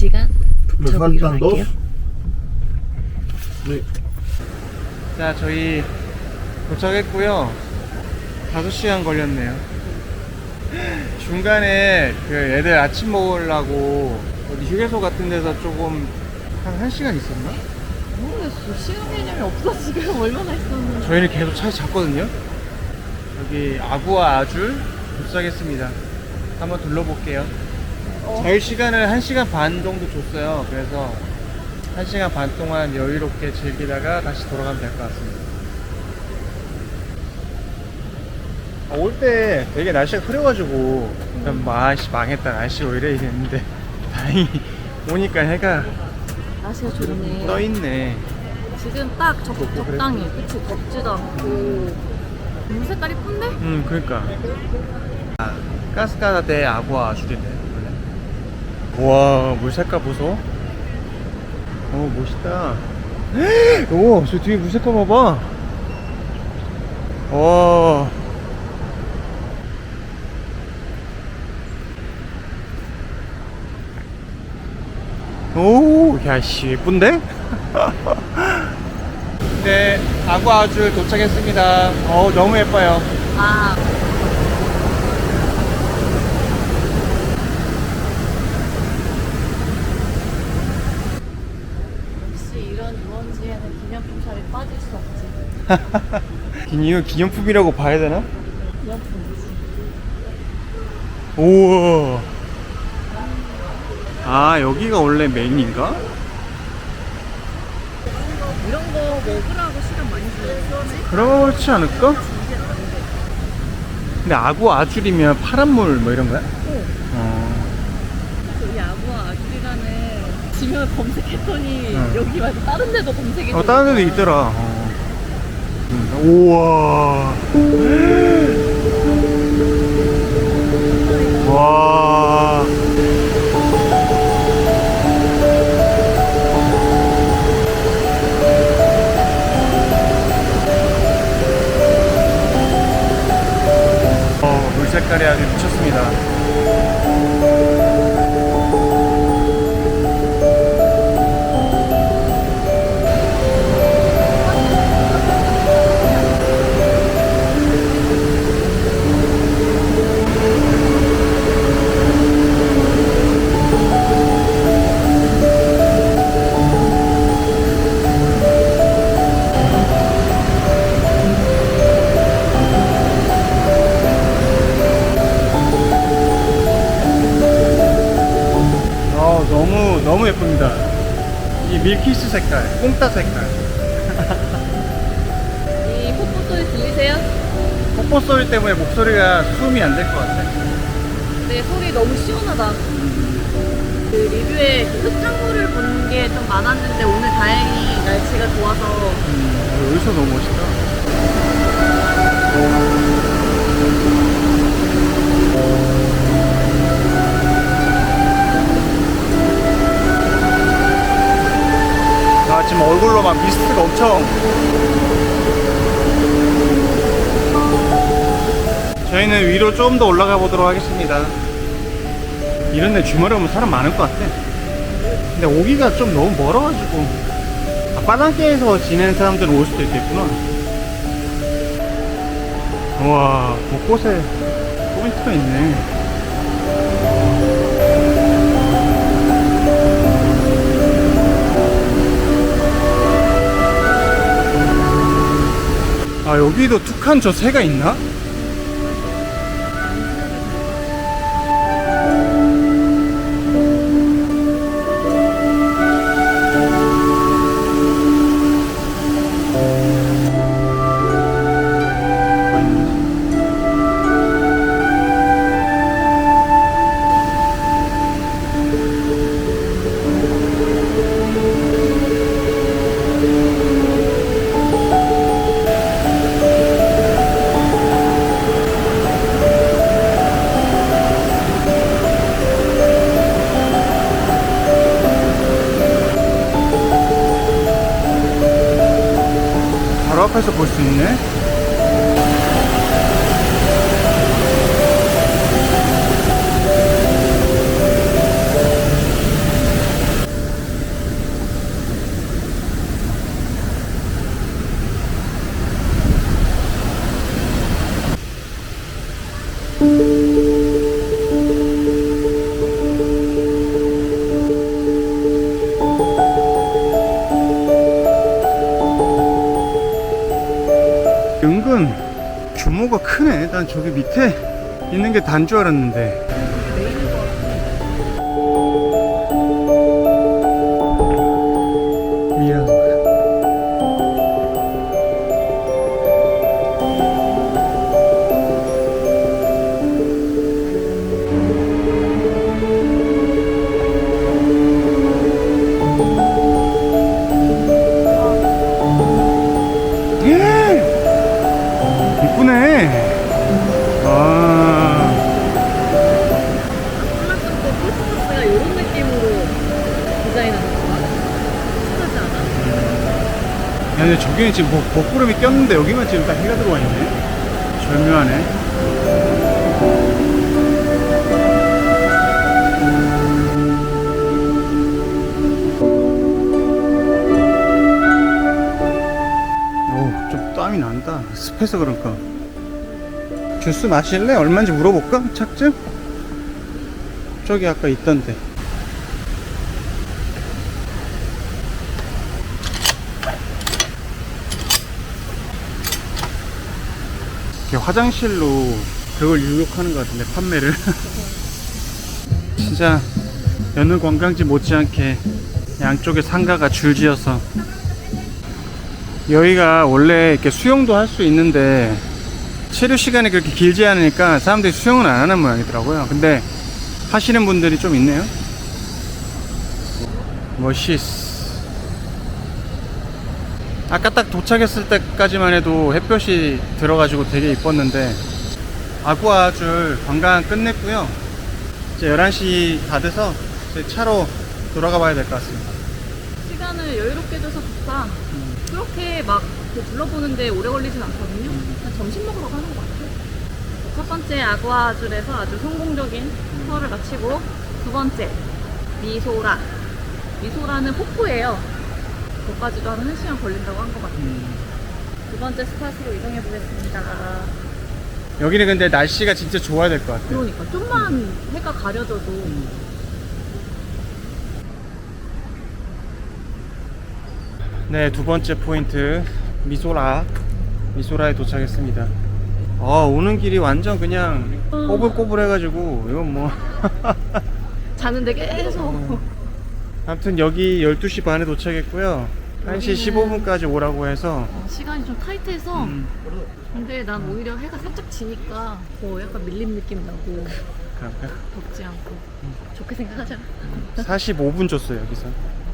이 시간 할게요. dos. Sí. 자, 저희 도착했고요. 5시간 걸렸네요. 중간에 그 애들 아침 먹으려고 어디 휴게소 같은 데서 조금 한 1시간 있었나? 모르겠어. 시간 개념이 없어 지금 얼마나 있었는지. 저희는 계속 차에 잤거든요. 여기 아구와 아줄 도착했습니다. 한번 둘러볼게요. 어. 자유 시간을 1시간 반 정도 줬어요. 그래서 1시간 반 동안 여유롭게 즐기다가 다시 돌아가면 될 것 같습니다. 아, 올때 되게 날씨가 흐려가지고 그냥 뭐 아씨 망했다 날씨 왜 이래 이랬는데 다행히 오니까 해가 날씨가 좋네. 떠 있네. 지금 딱 적, 적당히. 그치 덥지도 않고. 물 색깔 이쁜데? 음, 그러니까. 아, 가스카다 대 아구아 줄이네. 와, 물 색깔 보소. 어, 멋있다. 오, 저 뒤에 물 색깔 봐봐. 와. 오, 야, 씨, 예쁜데? 네, 아구아줄 도착했습니다. 어우, 너무 예뻐요. 아. 역시 이런 유원지에는 기념품 샵이 빠질 수 없지. 이거 기념품이라고 봐야 되나? 우와. 아, 여기가 원래 메인인가? 이런 거 먹으라고 시간 많이 주지? 그렇지 않을까? 근데 아구 아줄이면 파란물 뭐 이런 거야? 어. 어. 그 야구와 아기라는 지면 검색했더니 응. 여기 말고 다른 데도 검색해. 어, 다른 데도 있더라. 어. 음, 우와. 와. 색깔, 꽁따 색깔. 이 폭포 소리 들리세요? 폭포 소리 때문에 목소리가 수음이 안 될 것 같아. 근데 소리 너무 시원하다. 그 리뷰에 그 흙탕물을 본 게 좀 많았는데 오늘 다행히 날씨가 좋아서 음, 여기서 너무 멋있다. 나 지금 얼굴로 막 미스트가 엄청. 저희는 위로 좀 더 올라가 보도록 하겠습니다. 이런 데 주말에 오면 사람 많을 것 같아. 근데 오기가 좀 너무 멀어가지고. 아, 빠단계에서 지내는 사람들은 올 수도 있겠구나. 와, 곳곳에 포인트가 있네. 아, 여기도 툭한 저 새가 있나? 앞에서 볼 수 있네. 크네. 난 저기 밑에 있는 게 단 줄 알았는데. 근데 저기는 지금 뭐, 먹구름이 꼈는데 여기만 지금 딱 해가 들어와 있네. 절묘하네. 오, 좀 땀이 난다. 습해서 그런가. 주스 마실래? 얼마인지 물어볼까? 착즙? 저기 아까 있던데. 이렇게 화장실로 그걸 유혹하는 것 같은데 판매를. 진짜 여느 관광지 못지않게 양쪽에 상가가 줄지어서. 여기가 원래 이렇게 수영도 할 수 있는데 체류 시간이 그렇게 길지 않으니까 사람들이 수영은 안 하는 모양이더라고요. 근데 하시는 분들이 좀 있네요. 멋있어 아까 딱 도착했을 때까지만 해도 햇볕이 들어가지고 되게 이뻤는데 아구아 줄 관광 끝냈고요 이제 11시 다 돼서 이제 차로 돌아가 봐야 될 것 같습니다 시간을 여유롭게 줘서 좋다. 그렇게 막 둘러보는데 오래 걸리진 않거든요. 그냥 점심 먹으러 가는 것 같아요. 첫 번째 아구아 줄에서 아주 성공적인 투어를 마치고 두 번째 미소라. 미소라는 폭포예요. 거기까지도 한 1시간 걸린다고 한 것 같아요. 두 번째 스팟으로 이동해 보겠습니다. 여기는 근데 날씨가 진짜 좋아야 될 것 같아요. 그러니까 좀만 해가 가려져도. 네, 두 번째 포인트 미소라. 미소라에 도착했습니다. 아, 오는 길이 완전 그냥 꼬불꼬불해가지고 이건 뭐. 자는데 계속. 아무튼 여기 12시 반에 도착했고요. 1시 여기는- 15분까지 오라고 해서 어, 시간이 좀 타이트해서 음, 근데 난 오히려 해가 살짝 지니까 더 약간 밀림 느낌 나고 그런가? 덥지 않고 좋게 생각하잖아 45분 줬어요 여기서.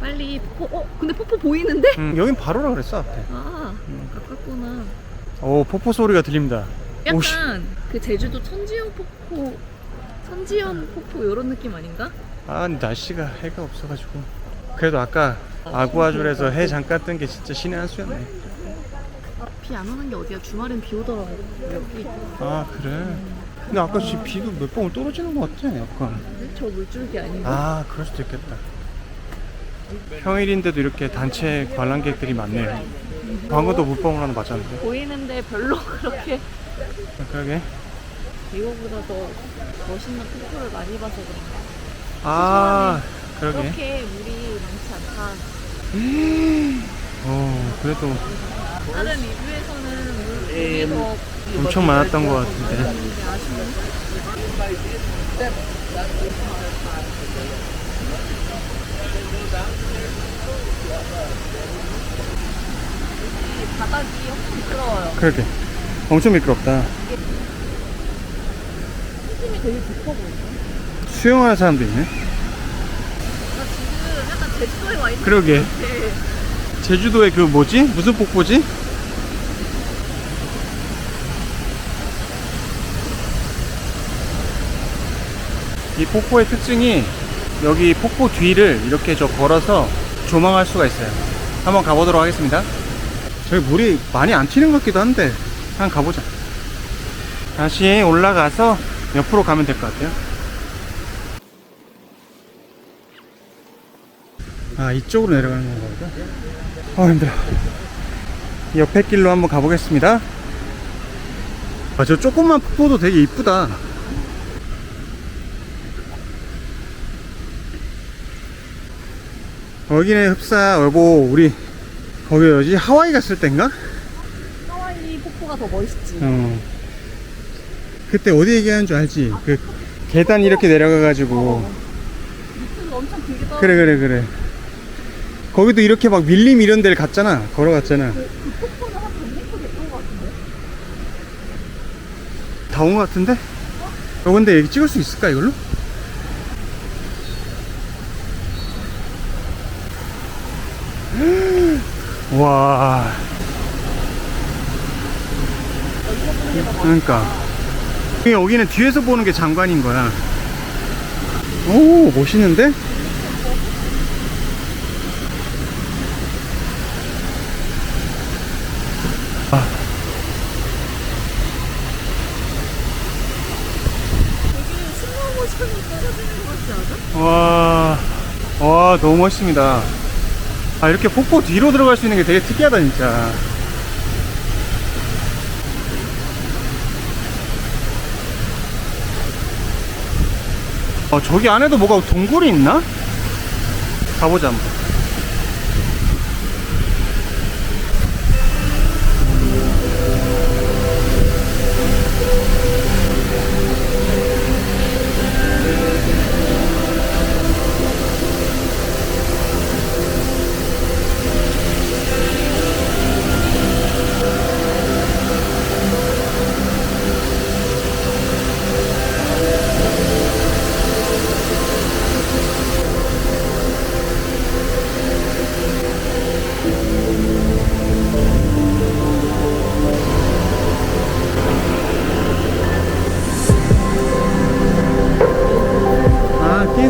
빨리 폭포 어? 근데 폭포 보이는데? 음, 여긴 바로라 그랬어 앞에. 아 가깝구나 오 폭포 소리가 들립니다. 오 씨. 약간 그 제주도 천지연 폭포 천지연 폭포 이런 느낌 아닌가? 아 근데 날씨가 해가 없어가지고. 그래도 아까 아구아줄에서 해 잠깐 뜬 게 진짜 신의 한 수였네. 비 안 오는 게 어디야 주말엔 비 오더라고 여기 아 그래. 근데 아까 지금 비도 몇번 떨어지는 것 같아 약간. 저 물줄기 아닌가? 아 그럴 수도 있겠다. 평일인데도 이렇게 단체 관람객들이 많네요. 방금도 물방울 하나 맞았는데. 보이는데 별로 그렇게 아, 그러게. 이거보다 더 멋있는 폭포를 많이 봐서 그런가 아 그러게. 그렇게 물이 많지 않다 어 그래도 다른 리뷰에서는 물이 더 엄청 많았던 것 같은데. 아쉽네 이 바닥이 엄청 미끄러워요 그러게. 엄청 미끄럽다. 힘이 되게 깊어 보이네 수영하는 사람도 있네. 제주도에 와 있는 그러게. 것 같아 제주도의 그 뭐지? 무슨 폭포지? 이 폭포의 특징이 여기 폭포 뒤를 이렇게 저 걸어서 조망할 수가 있어요. 한번 가보도록 하겠습니다. 저기 물이 많이 안 튀는 것 같기도 한데 한번 가보자. 다시 올라가서 옆으로 가면 될 것 같아요. 아 이쪽으로 내려가는 건가 보다. 아 힘들어. 옆에 길로 한번 가보겠습니다. 아 저 조그만 폭포도 되게 이쁘다. 여기는 흡사 여보 우리 거기 어디 하와이 갔을 땐가? 하와이 폭포 같아 더 멋있지. 어. 그때 어디 얘기하는 줄 알지? 그 계단 이렇게 내려가 가지고 어. 밑에서 엄청 길게 떨어. 그래 그래 그래 거기도 이렇게 막 밀림 이런 데를 갔잖아 걸어갔잖아 폭포는 한 100m 됐던 것 같은데. 다온 것 같은데? 어 근데 여기 찍을 수 있을까 이걸로? 와 그러니까 여기는 뒤에서 보는 게 장관인 거야 오 멋있는데? 아, 여기 슬로우 모션이 떨어지는 것 같지 않아? 와, 와, 너무 멋있습니다. 아, 이렇게 폭포 뒤로 들어갈 수 있는 게 되게 특이하다, 진짜. 어, 저기 안에도 뭐가 동굴이 있나? 가보자, 한번.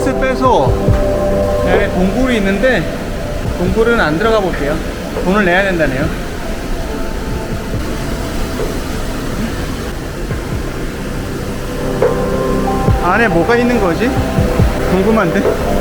아, 킨스 빼서 네, 동굴이 있는데 동굴은 안 들어가 볼게요. 돈을 내야 된다네요. 안에 뭐가 있는 거지? 궁금한데?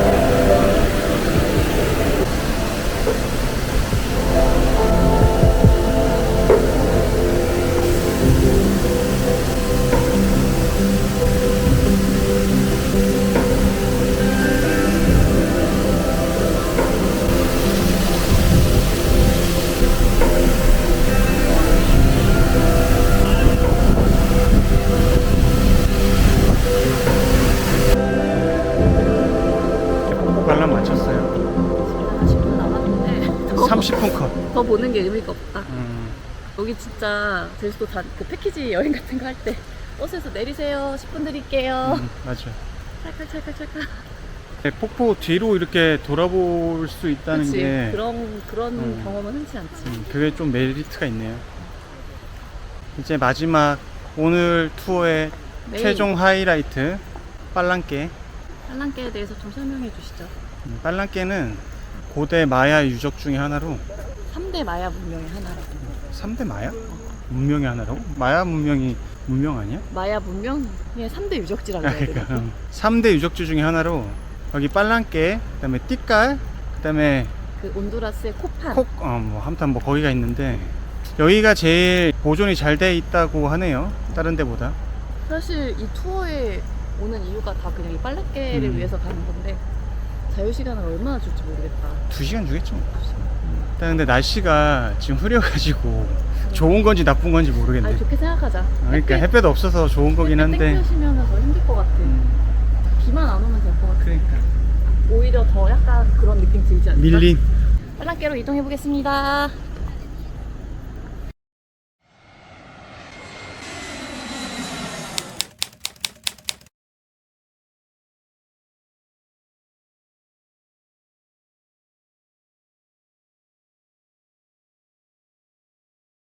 보는 게 의미가 없다. 음, 여기 진짜 제주도 다 그 패키지 여행 같은 거 할 때 버스에서 내리세요. 10분 드릴게요. 음, 맞아. 찰칵 찰칵 찰칵. 네, 폭포 뒤로 이렇게 돌아볼 수 있다는 그치 게 그런 그런 음. 경험은 흔치 않지. 음, 그게 좀 메리트가 있네요. 이제 마지막 오늘 투어의 메인 최종 하이라이트 빨랑깨. 한란계에 대해서 좀 설명해 주시죠. 음, 빨랑깨는 고대 마야 유적 중에 하나로 3대 마야 문명의 하나라고. 3대 마야? 문명의 하나라고? 마야 문명이 문명 아니야? 마야 문명의 3대 유적지라고 해야 그러니까 되나? 3대 유적지 중에 하나로 여기 빨랑깨, 그다음에 띠깔, 그다음에 그 온두라스의 코판. 콕, 어, 뭐, 아무튼 뭐 거기가 있는데 여기가 제일 보존이 잘 돼 있다고 하네요. 다른 데보다. 사실 이 투어에 오는 이유가 다 그냥 이 빨랫개를 음. 위해서 가는 건데 자유 시간을 얼마나 줄지 모르겠다. 두 시간 주겠죠. 일단 근데 날씨가 지금 흐려가지고 좋은 건지 나쁜 건지 모르겠네. 아니 좋게 생각하자. 그러니까 햇볕 없어서 좋은 거긴 한데. 땡겨시면 더 힘들 것 같아. 음, 비만 안 오면 될 것 같아. 그러니까 오히려 더 약간 그런 느낌 들지 않을까? 밀린. 빨랑깨로 이동해 보겠습니다.